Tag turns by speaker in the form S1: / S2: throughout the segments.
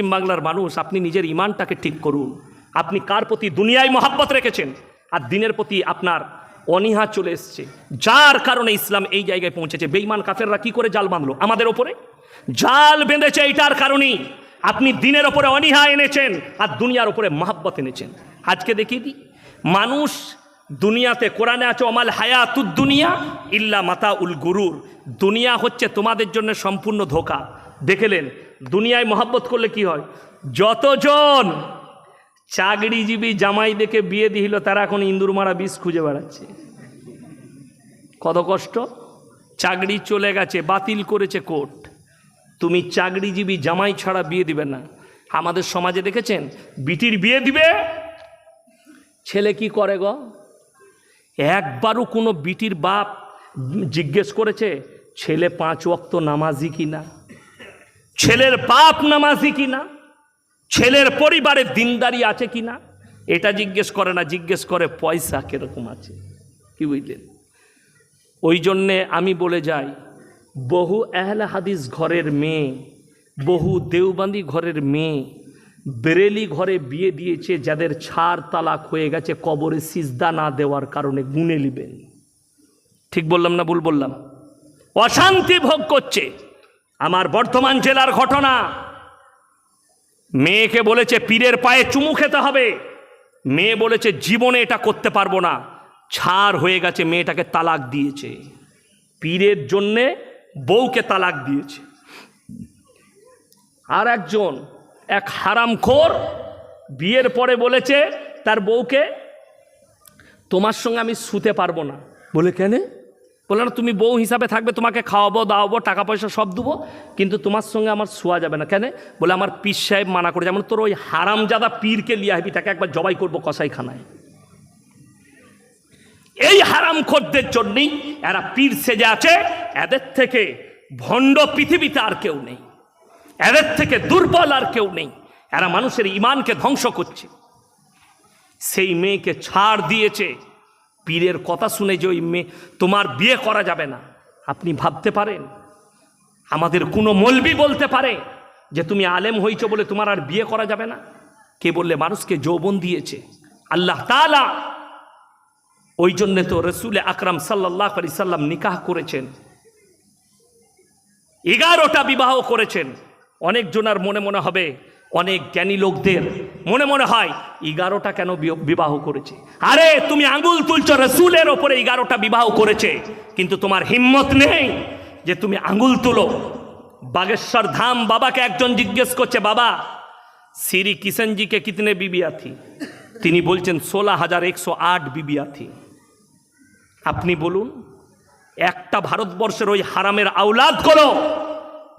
S1: পশ্চিমবাংলার মানুষ, আপনি নিজের ইমানটাকে ঠিক করুন। আপনি কার প্রতি দুনিয়ায় মহাব্বত রেখেছেন? আর দিনের প্রতি আপনার অনীহা চলে এসছে। যার কারণে ইসলাম এই জায়গায় পৌঁছেছে। বেইমান কাফেররা কি করে জাল বাঁধলো আমাদের ওপরে? জাল বেঁধেছে এইটার কারণেই। আপনি দিনের ওপরে অনীহা এনেছেন, আর দুনিয়ার ওপরে মহাব্বত এনেছেন। আজকে দেখিয়ে দিই। মানুষ দুনিয়াতে কোরআনে আছে অমাল হায়াতুদ দুনিয়া ইল্লা মাতা উল গুরুর। দুনিয়া হচ্ছে তোমাদের জন্য সম্পূর্ণ ধোকা। দেখেলেন দুনিয়ায় মহাব্বত করলে কি হয়? যতজন চাকরিজীবী জামাই দেখে বিয়ে দিল, তারা এখন ইন্দুর মারা বিষ খুঁজে বেড়াচ্ছে। কত কষ্ট? চাকরি চলে গেছে, বাতিল করেছে কোর্ট। তুমি চাকরিজীবী জামাই ছাড়া বিয়ে দিবে না। আমাদের সমাজে দেখেছেন, বিটির বিয়ে দিবে? ছেলে কি করে গো? একবারও কোনো বিটির বাপ জিজ্ঞেস করেছে, ছেলে পাঁচ ওয়াক্ত নামাজি কিনা? ছেলের বাপ নামাজি কিনা? ছেলের পরিবারে দিনদারি আছে কিনা? এটা জিজ্ঞেস করে না, জিজ্ঞেস করে পয়সা কীরকম আছে? কি বুঝলেন? ওই জন্যে আমি বলে যাই, বহু এহলে হাদিস ঘরের মেয়ে, বহু দেওবান্দি ঘরের মেয়ে, বেরেলি ঘরে বিয়ে দিয়েছে, যাদের ছাড় তালাক হয়ে গেছে, কবরে সিজদা না দেওয়ার কারণে গুনে নিবেন। ঠিক বললাম না ভুল বললাম? অশান্তি ভোগ করছে। আমার বর্ধমান জেলার ঘটনা। মেয়েকে বলেছে, পীরের পায়ে চুমু খেতে হবে। মেয়ে বলেছে, জীবনে এটা করতে পারব না। ছাড় হয়ে গেছে, মেয়েটাকে তালাক দিয়েছে। পীরের জন্যে বউকে তালাক দিয়েছে। আর একজন, এক হারামখোর, বিয়ের পরে বলেছে, তার বউকে তোমার সঙ্গে আমি শুতে পারব না। বলে কেন? বলে না তুমি বউ হিসাবে থাকবে, তোমাকে খাওয়াবো, দাওয়াবো, টাকা পয়সা সব দেবো, কিন্তু তোমার সঙ্গে আমার শোয়া যাবে না। কেন? বলে, আমার পীর সাহেব মানা করে যেমন তোর ওই হারামজাদা পীরকে লিয়ে আসবি, তাকে একবার জবাই করব কসাইখানায়। এই হারামখোরদের জন্যই এরা পীর সেজে আছে, এদের থেকে ভণ্ড পৃথিবীতে আর কেউ নেই। এদের থেকে দুর্বল আর কেউ নেই। এরা মানুষের ইমানকে ধ্বংস করছে। সেই মেয়েকে ছাড় দিয়েছে। পীরের কথা শুনে যে ওই মেয়ে, তোমার বিয়ে করা যাবে না। আপনি ভাবতে পারেন? আমাদের কোনো মলবি বলতে পারে যে তুমি আলেম হইছো বলে তোমার আর বিয়ে করা যাবে না? কে বললে, মানুষকে যৌবন দিয়েছে। আল্লাহ তালা ওই জন্যে তো রসুল আকরাম সাল্লাহ আলি সাল্লাম নিকাহ করেছেন। এগারোটা বিবাহ করেছেন। অনেক জনার মনে মনে হবে অনেক জ্ঞানী লোকদের মনে মনে হয় এগারোটা কেন বিবাহ করেছে? আরে, তুমি আঙ্গুল তুলছ রসুলের ওপরে এগারোটা বিবাহ করেছে। কিন্তু তোমার হিম্মত নেই যে তুমি আঙ্গুল তুলো। বাগেশ্বর ধাম বাবাকে একজন জিজ্ঞেস করছে, বাবা, শ্রী কিষণজিকে কিতনে বিবি আথি? তিনি বলছেন, ষোলো হাজার একশো আট বিবি আথি। আপনি বলুন, একটা ভারতবর্ষের ওই হারামের আওলাদ করো।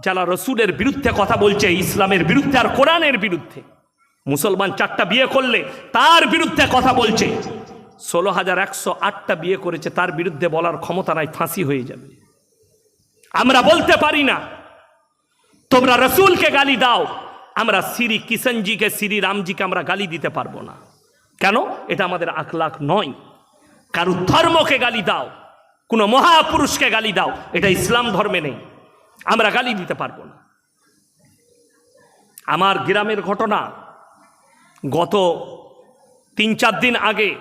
S1: যারা রসুলের বিরুদ্ধে কথা বলছে, ইসলামের বিরুদ্ধে আর কোরআনের বিরুদ্ধে। মুসলমান চারটা বিয়ে করলে তার বিরুদ্ধে কথা বলছে। ষোলো হাজার একশো আটটা বিয়ে করেছে, তার বিরুদ্ধে বলার ক্ষমতা নাই, ফাঁসি হয়ে যাবে। আমরা বলতে পারি না, তোমরা রসুলকে গালি দাও, আমরা শ্রী কিষণজিকে শ্রী রামজিকে আমরা গালি দিতে পারব না। কেন? এটা আমাদের আখলাখ নয়। কারও ধর্মকে গালি দাও, কোনো মহাপুরুষকে গালি দাও, এটা ইসলাম ধর্মে নেই। আমরা গালি দিতে পারব না। আমার গ্রামের ঘটনা গত তিন চার দিন আগে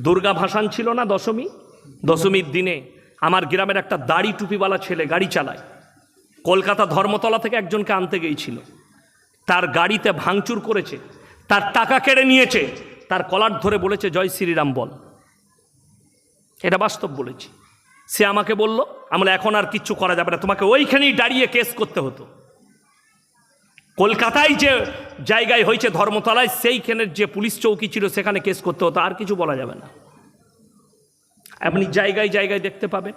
S1: দুর্গা ভাসান ছিল না দশমী? দশমীর দিনে আমার গ্রামের একটা দাড়ি টুপিওয়ালা ছেলে গাড়ি চালায়। কলকাতা ধর্মতলা থেকে একজনকে আনতে গিয়েছিল। তার গাড়িতে ভাঙচুর করেছে, তার টাকা কেড়ে নিয়েছে, তার কলার ধরে বলেছে, জয় শ্রীরাম বল। এটা বাস্তব বলেছি। সে আমাকে বলল, আমরা এখন আর কিচ্ছু করা যাবে না। তোমাকে ওইখানেই দাঁড়িয়ে কেস করতে হতো। কলকাতায় যে জায়গায় হয়েছে ধর্মতলায় সেইখানের যে পুলিশ চৌকি ছিল, সেখানে কেস করতে হতো। আর কিছু বলা যাবে না। আপনি জায়গায় জায়গায় দেখতে পাবেন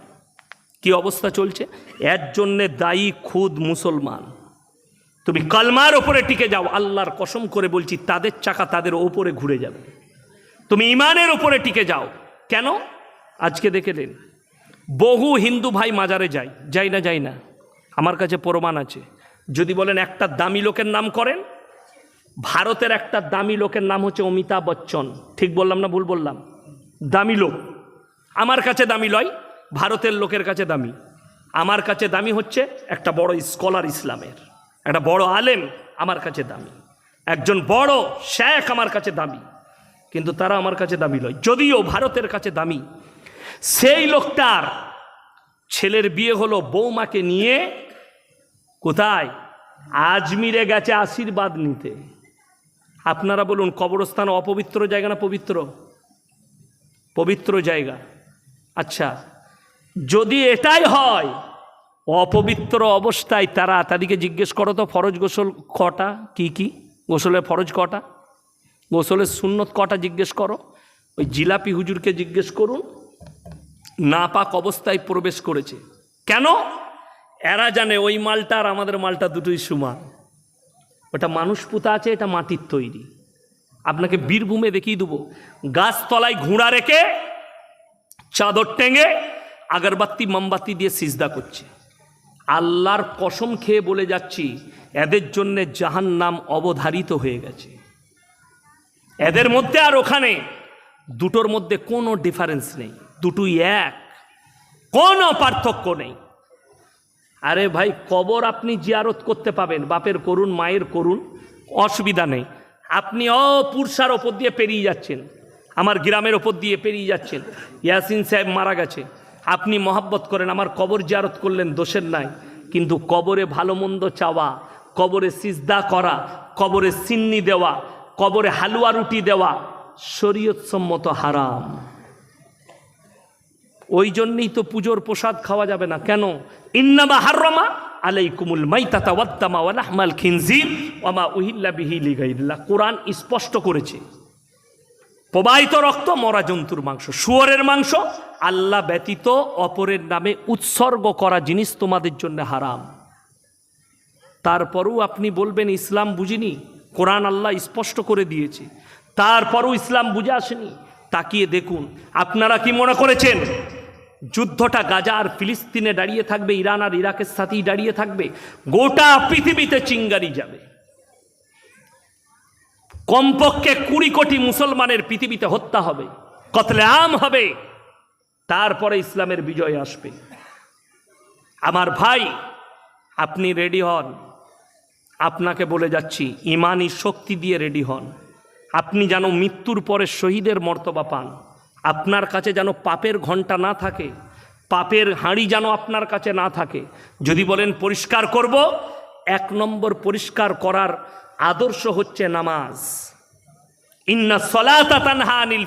S1: কি অবস্থা চলছে। এর জন্যে দায়ী খুদ মুসলমান। তুমি কালমার ওপরে টিকে যাও, আল্লাহর কসম করে বলছি, তাদের চাকা তাদের ওপরে ঘুরে যাবে। তুমি ইমানের ওপরে টিকে যাও। কেন? আজকে দেখেলেন বহু হিন্দু ভাই মাজারে যায় যাই না যাই না। আমার কাছে প্রমাণ আছে। যদি বলেন একটা দামি লোকের নাম করেন, ভারতের একটা দামি লোকের নাম হচ্ছে অমিতাভ বচ্চন। ঠিক বললাম না ভুল বললাম? দামি লোক। আমার কাছে দামি লয়, ভারতের লোকের কাছে দামি। আমার কাছে দামি হচ্ছে একটা বড় স্কলার ইসলামের। একটা বড় আলেম আমার কাছে দামি। একজন বড় শেখ আমার কাছে দামি। কিন্তু তারা আমার কাছে দামি লয়। যদিও ভারতের কাছে দামি সেই লোকটার ছেলের বিয়ে হলো বৌমাকে নিয়ে কোথায়? আজমিরে গেছে আশীর্বাদ নিতে। আপনারা বলুন, কবরস্থান অপবিত্র জায়গা না পবিত্র? পবিত্র জায়গা। আচ্ছা যদি এটাই হয়, অপবিত্র অবস্থায় তারা তাদেরকে জিজ্ঞেস করো তো, ফরজ গোসল কটা? কি কি? গোসলের ফরজ কটা? গোসলের সুন্নত কটা জিজ্ঞেস করো? ওই জিলাপি হুজুরকে জিজ্ঞেস করুন। নাপাক অবস্থায় প্রবেশ করেছে। কেন? এরা জানে ওই মালটা আর আমাদের মালটা দুটোই সমান। ওটা মানুষ পুঁতা আছে, এটা মাটির তৈরি। আপনাকে বীরভূমে দেখিয়ে দেবো। গাছতলায় ঘোড়া রেখে চাদর টেঙে আগরবাতি, মোমবাতি দিয়ে সিজদা করছে। আল্লাহর কসম খেয়ে বলে যাচ্ছি, এদের জন্যে জাহান নাম অবধারিত হয়ে গেছে। এদের মধ্যে আর ওখানে দুটোর মধ্যে কোনো ডিফারেন্স নেই। দুটোই এক। কোনো পার্থক্য নেই। আরে ভাই, কবর আপনি জিয়ারত করতে পাবেন, বাপের করুন মায়ের করুন অসুবিধা নেই। আপনি অপুরসার ওপর দিয়ে পেরিয়ে যাচ্ছেন, আমার গ্রামের ওপর দিয়ে পেরিয়ে যাচ্ছেন। ইয়াসিন সাহেব মারা গেছে। আপনি মহাব্বত করেন, আমার কবর জিয়ারত করলেন, দোষের নাই। কিন্তু কবরে ভালো মন্দ চাওয়া, কবরে সিজদা করা, কবরে সিন্নি দেওয়া, কবরে হালুয়া রুটি দেওয়া, শরীয়তসম্মত হারাম। ওই জন্যই তো পুজোর প্রসাদ খাওয়া যাবে না। কেন? ইন্নামা হাররমা আলাইকুমুল মাইতাতা ওয়াত্তামা ওয়া লাহমাল খিনজির ওমা উহিল্লা বিহি লিগাইল্লাহ কোরআন স্পষ্ট করেছে। প্রবাহিত রক্ত মরা জন্তুর মাংস, শুয়োরের মাংস, আল্লাহ ব্যতীত অপরের নামে উৎসর্গ করা জিনিস তোমাদের জন্য হারাম। তারপরও আপনি বলবেন, ইসলাম বুঝিনি? কোরআন আল্লাহ স্পষ্ট করে দিয়েছে। তারপরও ইসলাম বুঝে আসেনি? তাকিয়ে দেখুন, আপনারা কি মনে করেছেন? যুদ্ধটা গাজা আর ফিলিস্তিনে দাঁড়িয়ে থাকবে, ইরান আর ইরাকের সাথেই দাঁড়িয়ে থাকবে, গোটা পৃথিবীতে চিঙ্গারি যাবে। কমপক্ষে কুড়ি কোটি মুসলমানের পৃথিবীতে হত্যা হবে, কতলে আম হবে, তারপরে ইসলামের বিজয় আসবে। আমার ভাই, আপনি রেডি হন। আপনাকে বলে যাচ্ছি, ইমানি শক্তি দিয়ে রেডি হন। আপনি যেন মৃত্যুর পরে শহীদের মর্তবা পান। আপনার কাছে যেন পাপের ঘণ্টা না থাকে, পাপের হাঁড়ি যেন আপনার কাছে না থাকে। যদি বলেন পরিষ্কার করব, এক নম্বর পরিষ্কার করার আদর্শ হচ্ছে নামাজ। ইন্না সলাতা তানহা আনিল